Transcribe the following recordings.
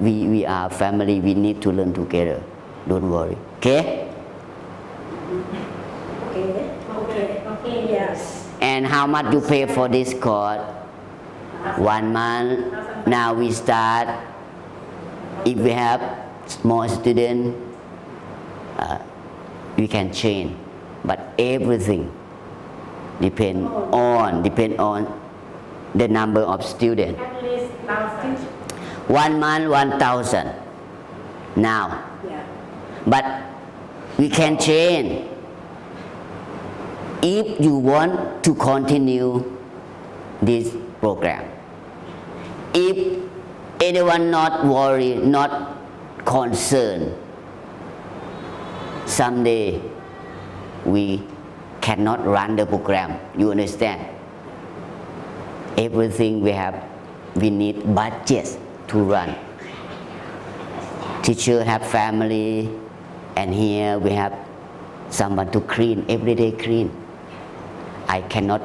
we we are family we need to learn together don't worry okay Okay. Okay. Okay. Yes. and how much you pay for this course one month now we start if we have more student uh, we can change but everything depend on depend on the number of student At least thousand. One month one thousand. Now. Yeah. but we can change. If you want to continue this program. If anyone not worried not concerned someday we cannot run the program. You understand? Everything we have we need budget to run. Teacher have family and here we have someone to clean every day clean. I cannot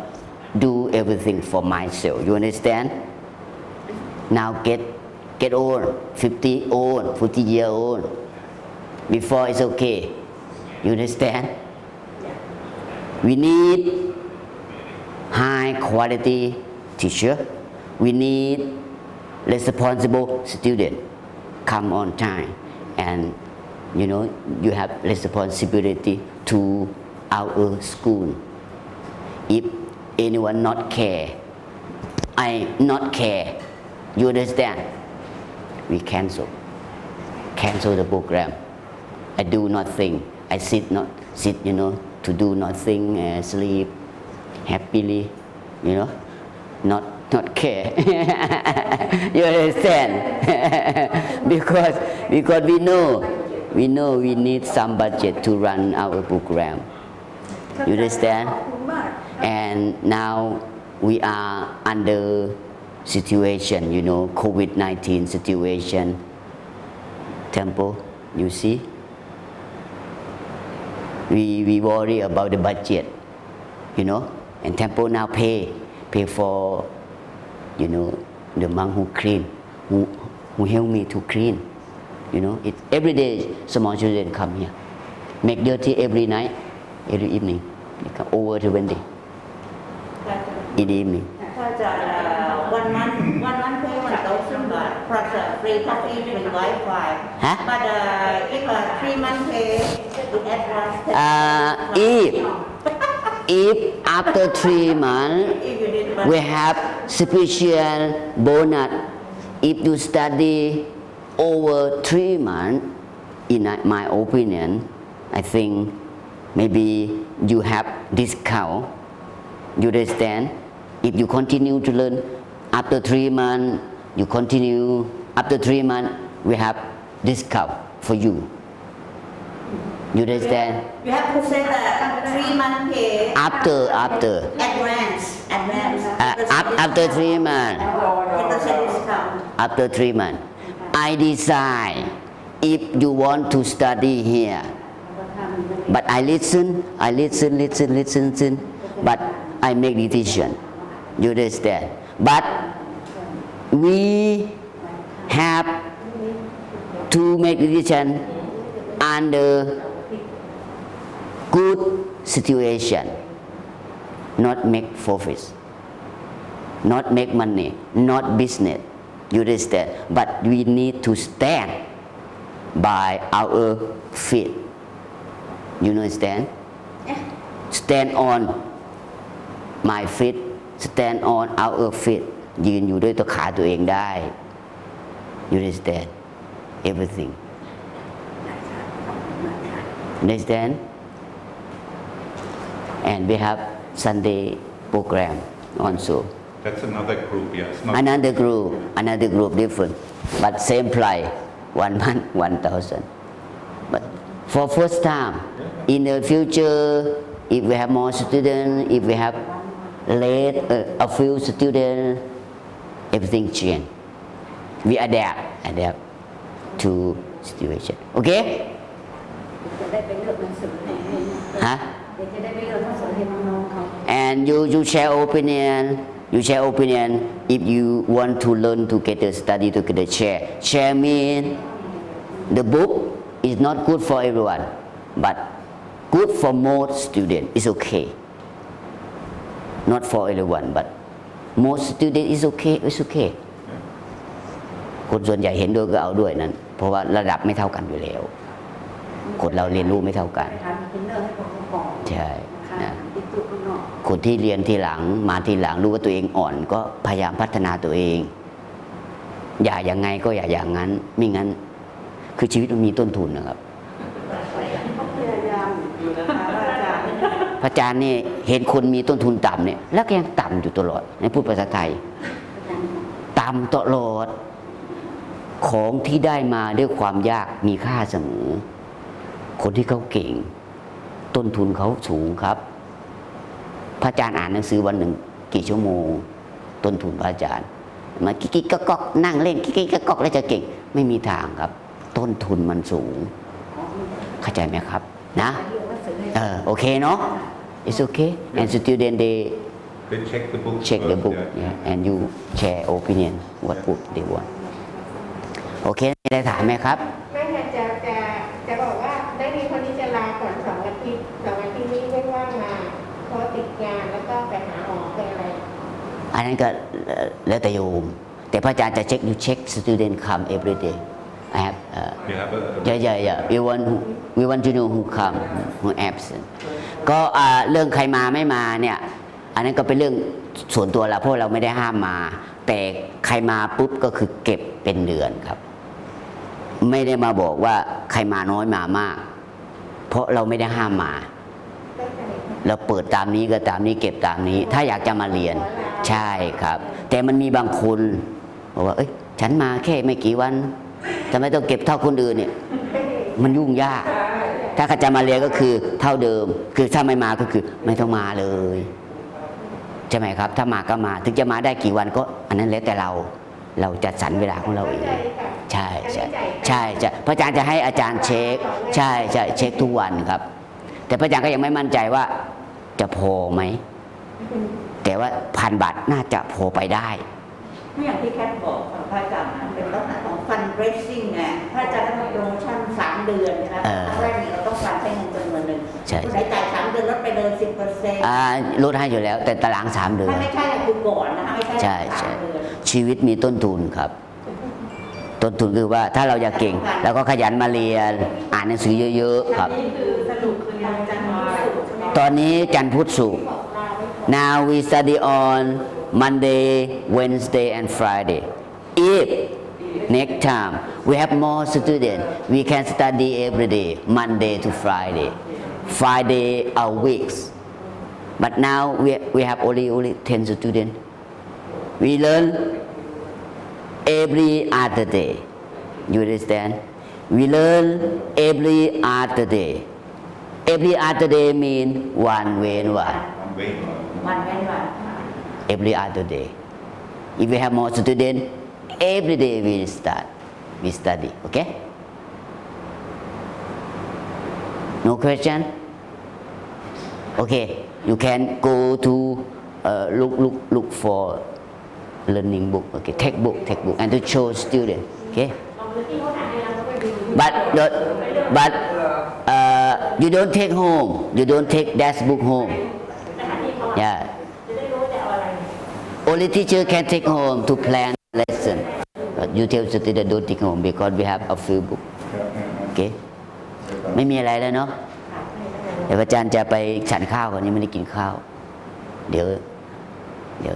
do everything for myself you understand? Now get get old 50 old 50 year old. Before it's okay you understand? We need high quality teacher. We need responsible student come on time. And you know you have responsibility to our school. If anyone not care i not care you understand? We cancel. Cancel the program. I do nothing. I sit not sit you know to do nothing uh, sleep happily you know not not care. you understand? because because we know we know we need some budget to run our program. You understand? And now we are under situation, you know, COVID-19 situation. Temple, you see? We, we worry about the budget, you know, and Temple now pay, pay for you know the monk who clean who, who help me to clean you know it every day small children come here make dirty every night every evening they come over 20 in the evening ถ้าจะ one month one month pay one thousand บาท plus uh, free coffee free Wi-Fi ฮะ but uh, if uh, three month pay in advance uh, if if after three months we have special bonus if you study over three months in my opinion i think maybe you have discount. You understand? If you continue to learn after three months you continue after three months we have discount for you you understand? You have to send a three month pay after after. Advance advance. Uh, after three months it percent discount after three months i decide if you want to study here. But i listen i listen listen listen listen but i make decision. You understand? But we have to make decision under good situation not make profits not make money not business you understand but we need to stand by our feet you understand stand on my feet stand on our feet ยืนอยู่ด้วยตัวขาตัวเองได้ you understand everything understand and we have Sunday program also That's another group, yes. Not another group another group different but same price one month one thousand but for first time in the future if we have more students if we have late uh, a few students everything change we adapt adapt to situation okay จะได้ไปเลือกหนังสือให้ให้ ฮะ เดี๋ยวจะได้ไปเลือกหนังสือให้น้องๆเขา and you you share opinion you share opinion if you want to learn together study together share share mean the book is not good for everyone but good for most student is okay not for everyone but most student is okay it's okay คนส่วนใหญ่เห็นด้วยก็เอาด้วยนั้น เพราะว่าระดับไม่เท่ากันอยู่แล้ว คนเราเรียนรู้ไม่เท่ากัน ทำเป็นเรื่องให้ของของใช่ค่ะนะติดตัวข้างนอกคนที่เรียนทีหลังมาทีหลังรู้ว่าตัวเองอ่อน ก็พยายามพัฒนาตัวเอง อย่าอย่างไงก็อย่าอย่างนั้น ไม่งั้น คือชีวิตมันมีต้นทุนนะครับพยายามอยู่นะคะว่าอาจารย์พระอาจารย์นี่เห็นคนมีต้นทุนต่ำเนี่ยแล้วก็ยังต่ำอยู่ตลอดในพูดภาษาไทยต่ำตลอด ของที่ได้มาด้วยความยากมีค่าเสมอคนที่เขาเก่ง ต้นทุนเขาสูงครับ พระอาจารย์อ่านหนังสือวันหนึ่ง กี่ชั่วโมง ต้นทุนพระอาจารย์มากิ๊กๆก็กๆนั่งเล่นกิ๊กๆก็กๆแล้วจะเก่งไม่มีทางครับ ต้นทุนมันสูง เข้าใจไหมครับ นะเรื่องหนังสือให้เออโอเคเนาะ it's okay and student they They check the book. check the first, book yeah. yeah, and you share opinion what book they want โอเคมีอะไรถามไหมครับ ไม่ค่ะจะจะจะบอกว่าได้มีคนที่จะลาก่อนสองอา ทิตย์สองอาทิตย์นี้ไม่ว่างมาเพราะติดงานแล้วก็ไปหาหมอไปอะไร อันนั้นก็เอ่อแล้วแต่โยม แต่พระอาจารย์จะเช็ค you check student come every day I have uh, You have a, yeah yeah yeah we want who, we want to know who come who absent ก็อ่าเรื่องใครมาไม่มาเนี่ย อันนั้นก็เป็นเรื่องส่วนตัวเราเพราะเราไม่ได้ห้ามมา แต่ใครมาปุ๊บก็คือเก็บเป็นเดือนครับ ไม่ได้มาบอกว่าใครมาน้อยมามาก เพราะเราไม่ได้ห้ามมา เราเปิดตามนี้ก็ตามนี้เก็บตามนี้ ถ้าอยากจะมาเรียนใช่ครับ แต่มันมีบางคนบอกว่าเอ้ยฉันมาแค่ไม่กี่วันทำไมต้องเก็บเท่าคนอื่นเนี่ย มันยุ่งยาก ถ้าขาจะมาเรียนก็คือเท่าเดิม คือถ้าไม่มาก็คือไม่ต้องมาเลยใช่ไหมครับ ถ้ามาก็มา ถึงจะมาได้กี่วันก็ อันนั้นแล้วแต่เรา เราจัดสรรเวลาของเราเองใช่ใช่ใช่ใช่พระอาจารย์จะให้อาจารย์เช็ค ใช่ใช่เช็คทุกวันครับ แต่พระอาจารย์ก็ยังไม่มั่นใจว่าจะพอไหมแต่ว่าพันบาทน่าจะพอไปได้อย่างที่แคทบอกของพระอาจารย์นะเป็นลักษณะของ fundraising ไงพระอาจารย์ได้มาโปรโมชั่นสามเดือนนะคะเออครั้งแรกนี่เราต้องการใช้เงินจำนวนหนึ่งใช่คุณไหนจ่ายสามเดือนลดไปเลยสิบเปอร์เซ็นต์อ่าลดให้อยู่แล้ว แต่ตารางสามเดือถ้านไม่ใช่คือก่อนนะคะไม่ใช่ใช่สาใช่มเดือนชีวิตมีต้นทุนครับ ต้นทุนคือว่าถ้าเราอยากเก่ง แล้วก็ขยันมาเรียนอ่านหนังสือเยอะๆครับนี่คือสรุปคือยังจันทร์พุธศุกร์ใช่ไหมตอนนี้จันทร์พุธศุกร์บอกลาไว้ now we study on Monday Wednesday and Friday if next time we have more students we can study every day Monday to Friday Friday are weeks but now we, we have only only 10 students We learn every other day. You understand? We learn every other day. Every other day means one way one. One way one. Every other day. If we have more students, every day we start, we study. Okay? No question? Okay, you can go to uh, look, look, look for learning book. Okay, textbook, textbook, and to show student. Okay. เอาพื้นที่เขาถ่ายให้เราแล้วไปดู But the, but uh, you don't take home. You don't take that book home. Yeah. Only teacher can take home to plan lesson. But you tell student don't take home because we have a few book. Okay? ไม่มีอะไรแล้วเนาะเดี๋ยวอาจารย์จะไปฉันข้าวก่อนยังไม่ได้กินข้าว เดี๋ยว เดี๋ยว